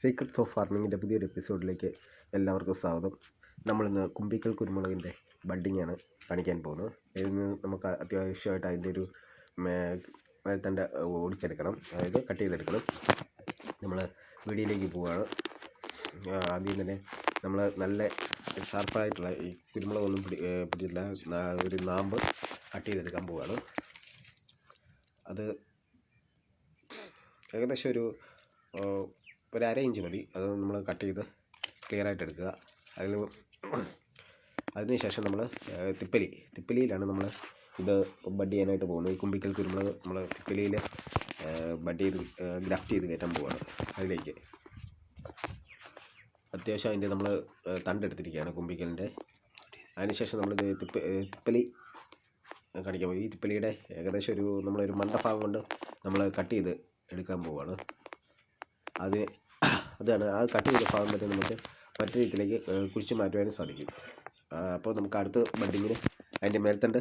Secrets of ഫാർമിങ്ങിന്റെ പുതിയൊരു എപ്പിസോഡിലേക്ക് എല്ലാവർക്കും സ്വാഗതം. നമ്മളിന്ന് കുമ്പിക്കൽ കുരുമുളകിന്റെ ബഡ്ഡിങ്ങാണ് കാണിക്കാൻ പോകുന്നത്. ഇതിന് നമുക്ക് അത്യാവശ്യമായിട്ട് അതിന്റെ ഒരു തന്റെ ഓടിച്ചെടുക്കണം. അതായത് കട്ട് ചെയ്തെടുക്കണം നമ്മൾ വീടിയിലേക്ക് പോവുകയാണ്. ആദ്യം തന്നെ നമ്മൾ നല്ല ഷാർപ്പായിട്ടുള്ള ഈ കുരുമുളകൊന്നും പിടി പിടിയില്ല ഒരു നാമ്പ് കട്ട് ചെയ്തെടുക്കാൻ പോവുകയാണ്. അത് ഏകദേശം ഒരു ഒരു അര ഇഞ്ച് മതി. അത് നമ്മൾ കട്ട് ചെയ്ത് ക്ലിയർ ആയിട്ട് എടുക്കുക. അതിൽ അതിന് ശേഷം നമ്മൾ തിപ്പലി. തിപ്പലിയിലാണ് നമ്മൾ ഇത് ബഡ് ചെയ്യാനായിട്ട് പോകുന്നത്. ഈ കുമ്പിക്കൽ കുരുമുളക് നമ്മൾ തിപ്പലിയിൽ ബഡ് ചെയ്ത് ഗ്രാഫ്റ്റ് ചെയ്ത് കയറ്റാൻ പോവാണ് അതിലേക്ക്. അത്യാവശ്യം അതിന്റെ നമ്മൾ തണ്ടെടുത്തിരിക്കുകയാണ് കുമ്പിക്കലിന്റെ അതിനുശേഷം നമ്മൾ തിപ്പ തിപ്പലി കാണിക്കാൻ പോകും ഈ തിപ്പലിയുടെ ഏകദേശം ഒരു നമ്മളൊരു മണ്ടഭാഗം കൊണ്ട് നമ്മൾ കട്ട് ചെയ്ത് എടുക്കാൻ പോവുകയാണ് അത് അതാണ്. ആ കട്ട് ചെയ്ത ഭാഗം തന്നെ നമുക്ക് മറ്റു രീതിയിലേക്ക് കുഴിച്ച് മാറ്റുവാനും സാധിക്കും. അപ്പോൾ നമുക്ക് അടുത്ത ബഡിങ്ങിന് അതിന്റെ മേൽത്തണ്ട്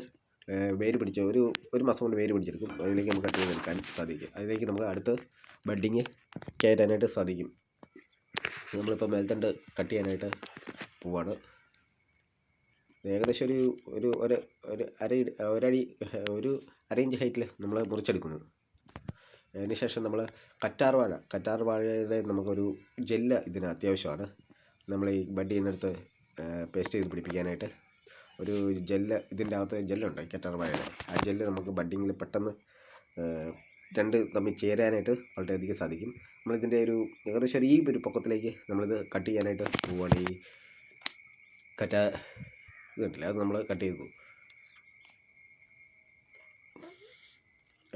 വേര് പിടിച്ച ഒരു ഒരു മാസം കൊണ്ട് വേര് പിടിച്ചെടുക്കും. അതിലേക്ക് നമുക്ക് കട്ട് ചെയ്തെടുക്കാൻ സാധിക്കും. അതിലേക്ക് നമുക്ക് അടുത്ത ബഡിങ് കയറ്റാനായിട്ട് സാധിക്കും. നമ്മളിപ്പോൾ മേൽത്തണ്ട് കട്ട് ചെയ്യാനായിട്ട് പോവാണ്. ഏകദേശം ഒരു ഒരു ഒരു അര ഒരടി ഒരു അര ഇഞ്ച് ഹൈറ്റിൽ നമ്മൾ മുറിച്ചെടുക്കുന്നു. അതിനുശേഷം നമ്മൾ കറ്റാർ വാഴ. കറ്റാർ വാഴയുടെ നമുക്കൊരു ജെല്ല് ഇതിന് അത്യാവശ്യമാണ്. നമ്മൾ ഈ ബഡ് ചെയ്യുന്നിടത്ത് പേസ്റ്റ് ചെയ്ത് പിടിപ്പിക്കാനായിട്ട് ഒരു ജെല്ല് ഇതിന്റെ അകത്ത് ജെല്ലുണ്ട് കറ്റാർ വാഴയുടെ. ആ ജെല്ല് നമുക്ക് ബഡ്ഡിങ്ങിൽ പെട്ടെന്ന് രണ്ട് തമ്മിൽ ചേരാനായിട്ട് വളരെയധികം സാധിക്കും. നമ്മളിതിന്റെ ഒരു ഏകദേശം ഈ ഒരു പൊക്കത്തിലേക്ക് നമ്മളിത് കട്ട് ചെയ്യാനായിട്ട് പോവുകയാണ് ഈ കറ്റാ ഇത് കിട്ടില്ല അത് നമ്മൾ കട്ട് ചെയ്തു.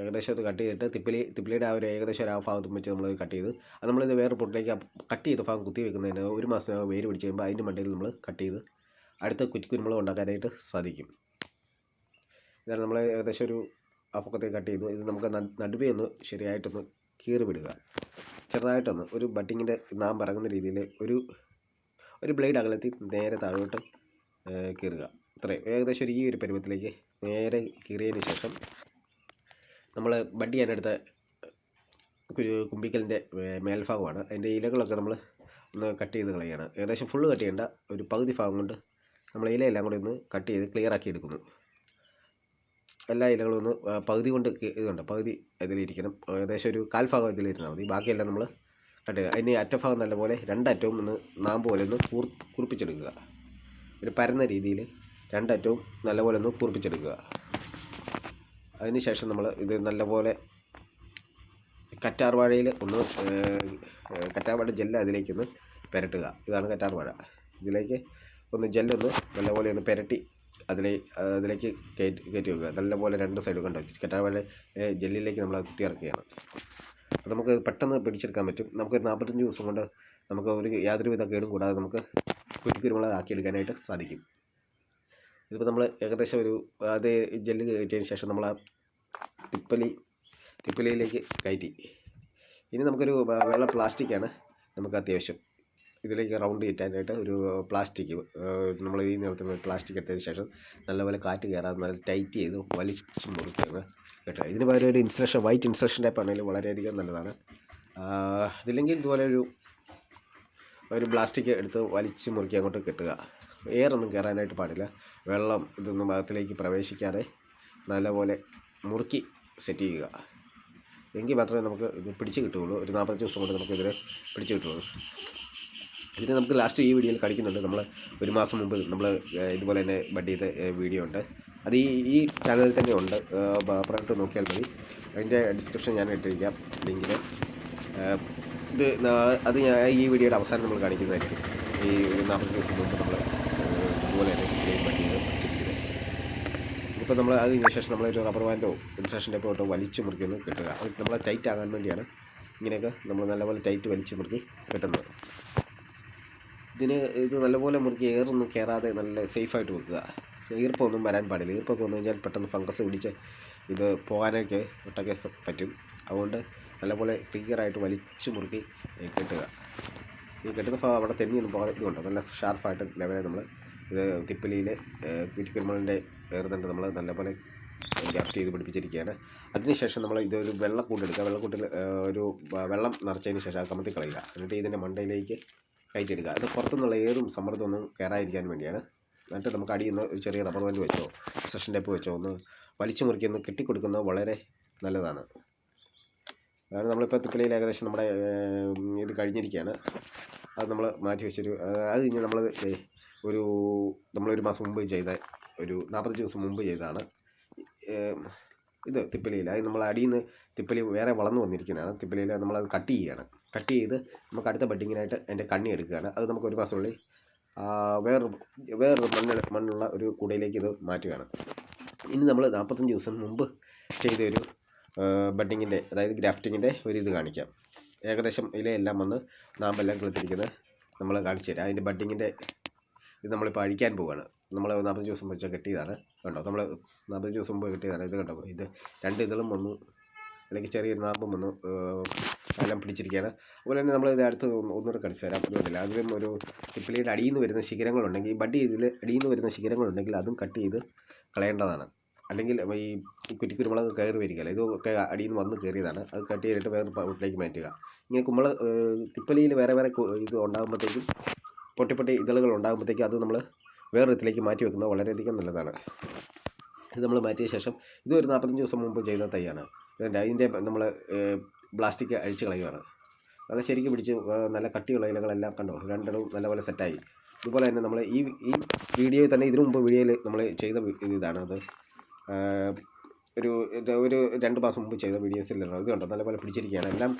ഏകദേശം അത് കട്ട് ചെയ്തിട്ട് തിപ്പിലി തിപ്പിലിയുടെ ആ ഒരു ഏകദേശം ഒരു ആ ഭാഗത്തും വെച്ച് നമ്മൾ കട്ട് ചെയ്ത് അത് നമ്മളിത് വേറെ പൊട്ടിലേക്ക് കട്ട് ചെയ്ത ഭാഗം കുത്തി വെക്കുന്നതിന് ഒരു മാസം വേര് പിടിച്ച് കഴിയുമ്പോൾ അതിന്റെ മണ്ടയിൽ നമ്മൾ കട്ട് ചെയ്ത് അടുത്ത കുറ്റി കുരുമുളക് ഉണ്ടാക്കാനായിട്ട് സാധിക്കും. ഇതാണ് നമ്മൾ ഏകദേശം ഒരു ആ കട്ട് ചെയ്തു. ഇത് നമുക്ക് നട്- നടുവേ ഒന്ന് ശരിയായിട്ടൊന്ന് കീറി വിടുക. ചെറുതായിട്ടൊന്ന് ഒരു ബട്ടിങ്ങിന്റെ നാം പറങ്ങുന്ന രീതിയിൽ ഒരു ഒരു ബ്ലേഡ് അകലത്തിൽ നേരെ താഴോട്ട് കീറുക. ഇത്രയും ഏകദേശം ഒരു ഈ ഒരു പരുവത്തിലേക്ക് നേരെ കീറിയതിന് ശേഷം നമ്മൾ ബഡ് ചെയ്യാനെടുത്ത കുമ്പിക്കലിന്റെ മേൽഭാഗമാണ്. അതിന്റെ ഇലകളൊക്കെ നമ്മൾ ഒന്ന് കട്ട് ചെയ്ത് കളയാണ്. ഏകദേശം ഫുള്ള് കട്ട് ചെയ്യേണ്ട ഒരു പകുതി ഭാഗം കൊണ്ട് നമ്മൾ ഇലയെല്ലാം കൂടി ഒന്ന് കട്ട് ചെയ്ത് ക്ലിയർ ആക്കി എടുക്കുന്നു. എല്ലാ ഇലകളും ഒന്ന് പകുതി കൊണ്ട് ഇതുണ്ട്. പകുതി ഇതിലിരിക്കണം ഏകദേശം ഒരു കാൽഭാഗം ഇതിലിരുന്നാൽ മതി. ബാക്കിയെല്ലാം നമ്മൾ കട്ട് ചെയ്യുക അതിന് അറ്റഭാഗം നല്ലപോലെ രണ്ടറ്റവും ഒന്ന് നാമ്പ് പോലെ ഒന്ന് കൂർ കുറിപ്പിച്ചെടുക്കുക. ഒരു പരന്ന രീതിയിൽ രണ്ടറ്റവും നല്ലപോലെ ഒന്ന് കുറിപ്പിച്ചെടുക്കുക. അതിനുശേഷം നമ്മൾ ഇത് നല്ലപോലെ കറ്റാർവാഴയിൽ ഒന്ന് കറ്റാർവാഴ ജെല്ല് അതിലേക്കൊന്ന് പുരട്ടുക. ഇതാണ് കറ്റാർവാഴ. ഇതിലേക്ക് ഒന്ന് ജെല്ലൊന്ന് നല്ലപോലെ ഒന്ന് പുരട്ടി അതിലെ അതിലേക്ക് കയറ്റി കയറ്റി വെക്കുക. നല്ലപോലെ രണ്ട് സൈഡ് കണ്ടു? കറ്റാർവാഴ ജെല്ലിലേക്ക് നമ്മൾ അത് കുത്തി ഇറക്കുകയാണ് അത് നമുക്ക് പെട്ടെന്ന് പിടിച്ചെടുക്കാൻ പറ്റും. നമുക്ക് നാൽപ്പത്തഞ്ച് ദിവസം കൊണ്ട് നമുക്ക് ഒരു യാതൊരുവിധ കേടും കൂടാതെ നമുക്ക് കുരുക്കുരുമുളക് ആക്കിയെടുക്കാനായിട്ട് സാധിക്കും. ഇതിപ്പോൾ നമ്മൾ ഏകദേശം ഒരു അത് ജെല്ല് കയറ്റിയതിന് ശേഷം നമ്മൾ ആ തിപ്പലി തിപ്പലിയിലേക്ക് കയറ്റി. ഇനി നമുക്കൊരു വെള്ള പ്ലാസ്റ്റിക്കാണ് നമുക്ക് അത്യാവശ്യം. ഇതിലേക്ക് റൗണ്ട് കിട്ടാനായിട്ട് ഒരു പ്ലാസ്റ്റിക് നമ്മൾ ഈ നിലത്തിന് പ്ലാസ്റ്റിക് എടുത്തതിന് ശേഷം നല്ലപോലെ കാറ്റ് കയറാതെ നല്ല ടൈറ്റ് ചെയ്ത് വലിച്ചു മുറിക്കുകയാണ് കേട്ടോ. ഇതിന് പകരം ഒരു ഇൻസ്ട്രക്ഷൻ വൈറ്റ് ഇൻസ്ട്രക്ഷൻ ടൈപ്പ് ആണെങ്കിലും വളരെയധികം നല്ലതാണ്. ഇതില്ലെങ്കിൽ ഇതുപോലെ ഒരു ഒരു പ്ലാസ്റ്റിക് എടുത്ത് വലിച്ചു മുറുക്കി അങ്ങോട്ട് കെട്ടുക. എയറൊന്നും കയറാനായിട്ട് പാടില്ല. വെള്ളം ഇതൊന്നും അകത്തിലേക്ക് പ്രവേശിക്കാതെ നല്ലപോലെ മുറുക്കി സെറ്റ് ചെയ്യുക. എങ്കിൽ മാത്രമേ നമുക്ക് ഇത് പിടിച്ച് കിട്ടുകയുള്ളൂ. ഒരു നാൽപ്പത്തഞ്ച് ദിവസം കൊണ്ട് നമുക്ക് ഇതിനെ പിടിച്ച് കിട്ടുകയുള്ളൂ. ഇതിന് നമുക്ക് ലാസ്റ്റ് ഈ വീഡിയോയിൽ കാണിക്കുന്നുണ്ട് നമ്മൾ ഒരു മാസം മുമ്പ് നമ്മൾ ഇതുപോലെ തന്നെ ബഡ് ചെയ്ത വീഡിയോ ഉണ്ട്. അത് ഈ ഈ ചാനലിൽ തന്നെ ഉണ്ട്. പറഞ്ഞിട്ട് നോക്കിയാൽ മതി. അതിന്റെ ഡിസ്ക്രിപ്ഷൻ ഞാൻ ഇട്ടിരിക്കാം. ലിങ്കിൽ ഇത് അത് ഞാൻ ഈ വീഡിയോയുടെ അവസാനം നമ്മൾ കാണിക്കുന്നതായിരിക്കും. ഈ ഒരു നാൽപ്പത് ദിവസം മുമ്പ് നമ്മൾ ഇതുപോലെ തന്നെ ക്ലീൻ പറ്റിയത് ചെയ്ത് വെച്ചിരിക്കുന്നത് ഇപ്പോൾ നമ്മൾ അത് കഴിഞ്ഞ ശേഷം നമ്മളൊരു റബ്ബർ ബാൻഡോ ഇൻസ്ട്രക്ഷൻ പോട്ടോ വലിച്ചു മുറിക്കുന്നത് കിട്ടുക. അത് നമ്മൾ ടൈറ്റ് ആകാൻ വേണ്ടിയാണ് ഇങ്ങനെയൊക്കെ നമ്മൾ നല്ലപോലെ ടൈറ്റ് വലിച്ചു മുറുക്കി കിട്ടുന്നത്. ഇതിന് ഇത് നല്ലപോലെ മുറുക്കി എയറൊന്നും കയറാതെ നല്ല സേഫായിട്ട് വെക്കുക. ഈർപ്പമൊന്നും വരാൻ പാടില്ല. ഈർപ്പൊക്കെ വന്നു കഴിഞ്ഞാൽ പെട്ടെന്ന് ഫംഗസ് പിടിച്ച് ഇത് പോകാനൊക്കെ ഒട്ടൊക്കെ പറ്റും. അതുകൊണ്ട് നല്ലപോലെ ക്ലിയറായിട്ട് വലിച്ചു മുറുക്കി കെട്ടുക. ഈ കെട്ടുന്ന ഭാഗം അവിടെ തെന്നിയൊന്നും പോകാതെ ഇതുകൊണ്ട് നല്ല ഷാർപ്പായിട്ട് ലെവലിൽ നമ്മൾ ഇത് തിപ്പലിയിൽ കുറ്റിക്കുരുമുളിന്റെ വേർതണ്ട്. നമ്മൾ നല്ലപോലെ ഗ്രാഫ്റ്റ് ചെയ്ത് പിടിപ്പിച്ചിരിക്കുകയാണ്. അതിനുശേഷം നമ്മൾ ഇതൊരു വെള്ളക്കൂട്ട് എടുക്കുക. വെള്ളക്കൂട്ടിൽ ഒരു വെള്ളം നിറച്ചതിന് ശേഷം ആ കമത്തി കളയുക. എന്നിട്ട് ഇതിന്റെ മണ്ടയിലേക്ക് കയറ്റിയെടുക്കുക അത് പുറത്തുനിന്നുള്ള ഏതും സമ്മർദ്ദമൊന്നും കയറാതിരിക്കാൻ വേണ്ടിയാണ്. എന്നിട്ട് നമുക്ക് അടിയിൽ നിന്ന് ഒരു ചെറിയ റബ്ബർ ബാൻഡ് വെച്ചോ സെഷൻ ടേപ്പ് വെച്ചോ ഒന്ന് വലിച്ചു മുറുക്കി മുറിക്കൊന്ന് കെട്ടിക്കൊടുക്കുന്നത് വളരെ നല്ലതാണ്. കാരണം നമ്മളിപ്പോൾ തിപ്പലയിൽ ഏകദേശം നമ്മുടെ ഇത് കഴിഞ്ഞിരിക്കുകയാണ്. അത് നമ്മൾ മാറ്റി വെച്ചൊരു അത് കഴിഞ്ഞ് നമ്മൾ ഒരു നമ്മളൊരു മാസം മുമ്പ് ചെയ്ത ഒരു നാൽപ്പത്തഞ്ച് ദിവസം മുമ്പ് ചെയ്തതാണ്. ഇത് തിപ്പലിയിൽ അത് നമ്മൾ അടിയിൽ നിന്ന് തിപ്പലി വേറെ വളർന്നു വന്നിരിക്കുന്നതാണ്. തിപ്പലിയിൽ നമ്മളത് കട്ട് ചെയ്യുകയാണ് കട്ട് ചെയ്ത് നമുക്ക് അടുത്ത ബഡിങ്ങിനായിട്ട് അതിന്റെ കണ്ണി എടുക്കുകയാണ്. അത് നമുക്ക് ഒരു മാസമുള്ളിൽ വേറൊരു വേറൊരു മണ്ണ് മണ്ണുള്ള ഒരു കുടയിലേക്ക് ഇത് മാറ്റുകയാണ്. ഇനി നമ്മൾ നാൽപ്പത്തഞ്ച് ദിവസം മുമ്പ് ചെയ്ത ഒരു ബഡിങ്ങിന്റെ അതായത് ഗ്രാഫ്റ്റിങ്ങിന്റെ ഒരു ഇത് കാണിക്കാം. ഏകദേശം ഇലയെല്ലാം വന്ന് നാമ്പെല്ലാം കിളിത്തിരിക്കുന്നത് നമ്മൾ കാണിച്ചു തരാം. അതിന്റെ ബഡിങ്ങിന്റെ ഇത് നമ്മളിപ്പോൾ അഴിക്കാൻ പോവുകയാണ് നമ്മൾ നാൽപ്പത്തഞ്ച് ദിവസം വെച്ച് കെട്ടിയതാണ്. കണ്ടോ? നമ്മൾ നാൽപ്പത്തഞ്ച് ദിവസം മുമ്പ് കെട്ടിയതാണ്. ഇത് കണ്ടോ? ഇത് രണ്ട് ഇതളും വന്നു. അല്ലെങ്കിൽ ചെറിയൊരു നാമ്പും വന്നു. എല്ലാം പിടിച്ചിരിക്കുകയാണ്. അതുപോലെ തന്നെ നമ്മൾ ഇത് അടുത്ത് ഒന്ന് ഒന്നുകൂടെ കടിച്ചു തരാം. അതുകൊണ്ടില്ല അതിലും ഒരു കിപ്പിളിയുടെ അടിയിൽ നിന്ന് വരുന്ന ശിഖരങ്ങളുണ്ടെങ്കിൽ ബഡ് ഇതിൽ അടിയിൽ നിന്ന് വരുന്ന ശിഖരങ്ങളുണ്ടെങ്കിൽ അതും കട്ട് ചെയ്ത് കളയേണ്ടതാണ്. അല്ലെങ്കിൽ ഈ കുറ്റി കുറ്റിക്കുരുമുളക് കയറി വരികയല്ല ഇതൊക്കെ അടിയിൽ നിന്ന് വന്ന് കയറിയതാണ്. അത് കട്ട് ചെയ്തിട്ട് വേറെ വീട്ടിലേക്ക് മാറ്റുക. ഇങ്ങനെ കുമ്പള തിപ്പലിയിൽ വേറെ വേറെ ഇത് ഉണ്ടാകുമ്പോഴത്തേക്കും പൊട്ടി പൊട്ടി ഇതളുകൾ ഉണ്ടാകുമ്പോഴത്തേക്കും അത് നമ്മൾ വേറെ ഇതിലേക്ക് മാറ്റി വെക്കുന്നത് വളരെയധികം നല്ലതാണ്. ഇത് നമ്മൾ മാറ്റിയ ശേഷം ഇത് ഒരു നാൽപ്പത്തഞ്ച് ദിവസം മുമ്പ് ചെയ്ത തൈയാണ്. അതിന്റെ നമ്മൾ പ്ലാസ്റ്റിക് അഴിച്ച് കളയുകയാണ് അത് ശരിക്കും പിടിച്ച് നല്ല കട്ടിയുള്ള ഇലകളെല്ലാം കണ്ടോ? രണ്ടിടവും നല്ലപോലെ സെറ്റായി. ഇതുപോലെ തന്നെ നമ്മൾ ഈ ഈ വീഡിയോയിൽ തന്നെ ഇതിനു മുമ്പ് വീഡിയോയിൽ നമ്മൾ ചെയ്ത ഇതാണ് അത്. ഒരു ഒരു രണ്ട് മാസം മുമ്പ് ചെയ്ത വീഡിയോസിലാണ് ഇത് കണ്ടോ? നല്ലപോലെ പിടിച്ചിരിക്കുകയാണ്. എല്ലാം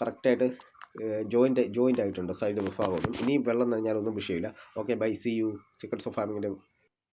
കറക്റ്റായിട്ട് ജോയിന്റ് ജോയിന്റ് ആയിട്ടുണ്ട് സൈഡ് ഭാഗമൊന്നും ഇനിയും വെള്ളം നനഞ്ഞാലൊന്നും വിഷയമില്ല. Okay bye. See you. Secrets of ഫാമിങ്ങിന്റെ